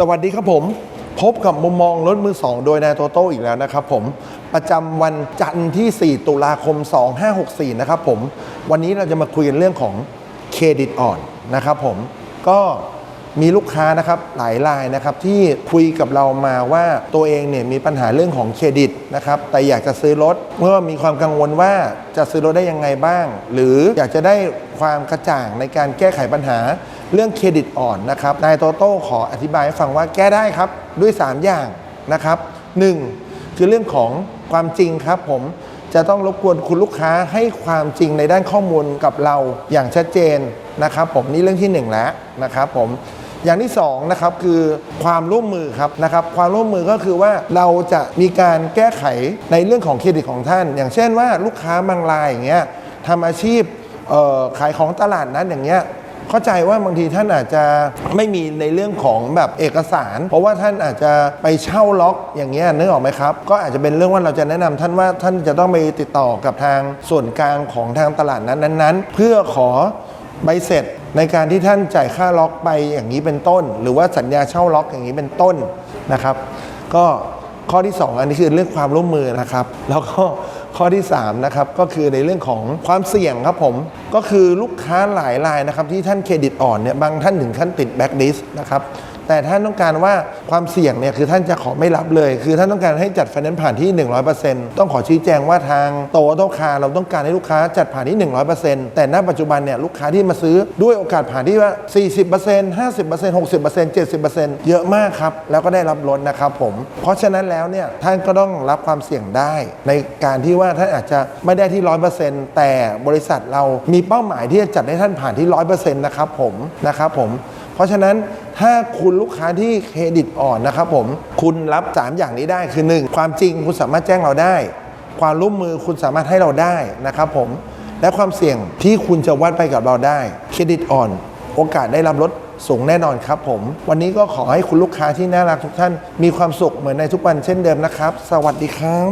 สวัสดีครับผม พบกับมุมมองรถมือ 2 โดยนายโตโต้อีกแล้วนะครับผม ประจำวันจันทร์ที่ 4 ตุลาคม 2564 นะครับผม วันนี้เราจะมาคุยกันเรื่องของเครดิตอ่อนนะครับผม ก็มีลูกค้านะครับหลายรายนะครับที่คุยกับเรามาว่าตัวเองเนี่ยมีปัญหาเรื่องของเครดิตนะครับแต่อยากจะซื้อรถเมื่อมีความกังวลว่าจะซื้อรถได้ยังไงบ้าง หรืออยากจะได้ความกระจ่างในการแก้ไขปัญหา เรื่องเครดิตอ่อนนะครับ นายโตโต้ขออธิบายให้ฟังว่าแก้ได้ครับด้วย 3 อย่างนะครับ 1. คือเรื่องของความจริงครับผมจะต้องรบกวนคุณลูกค้าให้ความจริงในด้านข้อมูลกับเราอย่างชัดเจนนะครับผมนี่เรื่องที่ 1 แล้วนะครับผมอย่างที่2นะครับคือความร่วมมือครับนะครับ ความร่วมมือก็คือว่าเราจะมีการแก้ไขในเรื่องของเครดิตของท่าน อย่างเช่นว่าลูกค้าบางรายอย่างเงี้ยทำอาชีพขายของตลาดนั้นอย่างเงี้ย เข้าใจว่าบางทีท่านอาจจะไม่มีในเรื่องของแบบเอกสาร เพราะว่าท่านอาจจะไปเช่าล็อกอย่างเงี้ยนึกออกไหมครับ ก็อาจจะเป็นเรื่องว่าเราจะแนะนำท่านว่าท่านจะต้องไปติดต่อกับทางส่วนกลางของทางตลาดนั้นนั้นๆ เพื่อขอใบเสร็จในการที่ท่านจ่ายค่าล็อกไปอย่างนี้เป็นต้น หรือว่าสัญญาเช่าล็อกอย่างนี้เป็นต้นนะครับ ก็ข้อที่ 2 อันนี้คือเรื่องความร่วมมือนะครับ แล้วก็ ข้อที่3นะครับก็คือในเรื่องของความเสี่ยงครับผม ก็คือลูกค้าหลายรายนะครับที่ท่านเครดิตอ่อนเนี่ยบางท่านถึงขั้นติดแบ็กลิสต์นะครับแต่ท่านต้องการว่าความเสี่ยงเนี่ยคือท่านจะขอไม่รับเลย คือท่านต้องการให้จัดไฟแนนซ์ผ่านที่ 100%ต้องขอชี้แจงว่าทางโตโตคาเราต้องการให้ลูกค้าจัดผ่านที่ 100%แต่ณปัจจุบันเนี่ยลูกค้าที่มาซื้อด้วยโอกาสผ่านที่ว่า 40% 50% 60% 70%เยอะมากครับ แล้วก็ได้รับลดนะครับผม เพราะฉะนั้นแล้วเนี่ยท่านก็ต้องรับความเสี่ยงได้ในการที่ว่าท่านอาจจะไม่ได้ที่100%แต่บริษัทเรามีเป้าหมายที่จะจัดให้ท่านผ่านที่100%นะครับผมนะครับผมเพราะฉะนั้นถ้าคุณลูกค้าที่เครดิตอ่อนนะครับผมคุณรับ 3 อย่างนี้ได้คือ 1 ความจริงคุณสามารถแจ้งเราได้ ความร่วมมือคุณสามารถให้เราได้นะครับผมและความเสี่ยงที่คุณจะวัดไปกับเราได้ เครดิตอ่อน โอกาสได้รับลดสูงแน่นอนครับผม วันนี้ก็ขอให้คุณลูกค้าที่น่ารักทุกท่าน มีความสุขเหมือนในทุกวันเช่นเดิมนะครับ สวัสดีครับ